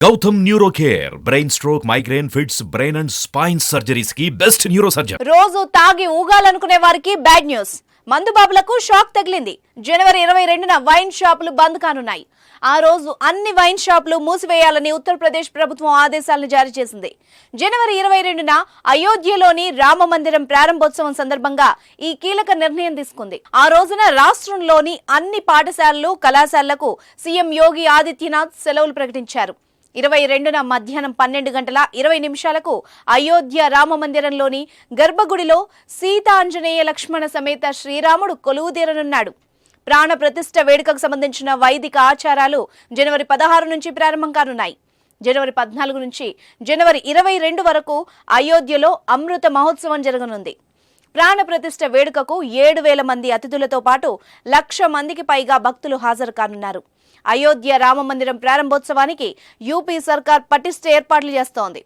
Gautam neuro care brain stroke migraine fits brain and spine సర్జరీస్కి best neurosurgeon రోజు తాగి ఊగాలనుకునే వారికి bad news. మందుబాబులకు shock తగిలింది. జనవరి ఇరవై రెండున వైన్ షాపులు బంద్ కానున్నాయి. ఆ రోజు అన్ని వైన్ షాపులు మూసివేయాలని ఉత్తరప్రదేశ్ ప్రభుత్వం ఆదేశాలను జారీ చేసింది. జనవరి ఇరవై రెండున అయోధ్యలోని రామ మందిరం ప్రారంభోత్సవం సందర్భంగా ఈ కీలక నిర్ణయం తీసుకుంది. ఆ రోజున రాష్ట్రంలోని అన్ని పాఠశాలలు కళాశాలలకు సీఎం యోగి ఆదిత్యనాథ్ సెలవులు ప్రకటించారు. ఇరవై రెండున మధ్యాహ్నం పన్నెండు గంటల ఇరవై నిమిషాలకు అయోధ్య రామ మందిరంలోని గర్భగుడిలో సీతాంజనేయ లక్ష్మణ సమేత శ్రీరాముడు కొలువుదీరనున్నాడు. ప్రాణ ప్రతిష్ఠ వేడుకకు సంబంధించిన వైదిక ఆచారాలు జనవరి పదహారు నుంచి ప్రారంభం కానున్నాయి. జనవరి పద్నాలుగు నుంచి జనవరి ఇరవై రెండు వరకు అయోధ్యలో అమృత మహోత్సవం జరగనుంది. ప్రాణ ప్రతిష్ట వేడుకకు ఏడు వేల మంది అతిథులతో పాటు లక్ష మందికి పైగా భక్తులు హాజరు కానున్నారు. అయోధ్య రామ మందిరం ప్రారంభోత్సవానికి యూపీ సర్కార్ పటిష్ట ఏర్పాట్లు చేస్తోంది.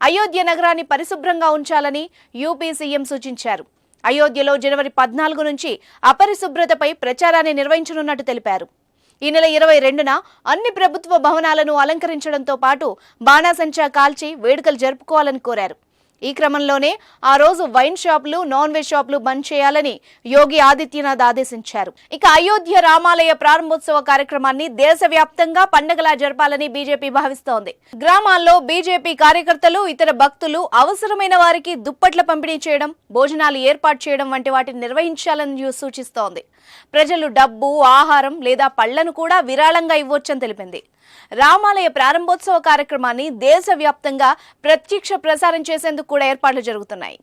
అయోధ్య నగరాన్ని పరిశుభ్రంగా ఉంచాలని యూపీ సీఎం సూచించారు. అయోధ్యలో జనవరి పద్నాలుగు నుంచి అపరిశుభ్రతపై ప్రచారాన్ని నిర్వహించనున్నట్టు తెలిపారు. ఈ నెల ఇరవై రెండున అన్ని ప్రభుత్వ భవనాలను అలంకరించడంతో పాటు బాణాసంచా కాల్చి వేడుకలు జరుపుకోవాలని కోరారు. ఈ క్రమంలోనే ఆ రోజు వైన్ షాపులు నాన్ వెజ్ షాపులు బంద్ చేయాలని యోగి ఆదిత్యనాథ్ ఆదేశించారు. ఇక అయోధ్య రామాలయ ప్రారంభోత్సవ కార్యక్రమాన్ని దేశవ్యాప్తంగా పండగలా జరపాలని బీజేపీ భావిస్తోంది. గ్రామాల్లో బీజేపీ కార్యకర్తలు ఇతర భక్తులు అవసరమైన వారికి దుప్పట్ల పంపిణీ చేయడం భోజనాలు ఏర్పాటు చేయడం వంటి వాటిని నిర్వహించాలని సూచిస్తోంది. ప్రజలు డబ్బు ఆహారం లేదా పళ్ళను కూడా విరాళంగా ఇవ్వొచ్చని తెలిపింది. రామాలయ ప్రారంభోత్సవ కార్యక్రమాన్ని దేశవ్యాప్తంగా ప్రత్యక్ష ప్రసారం చేసేందుకు కూడా ఏర్పాట్లు జరుగుతున్నాయి.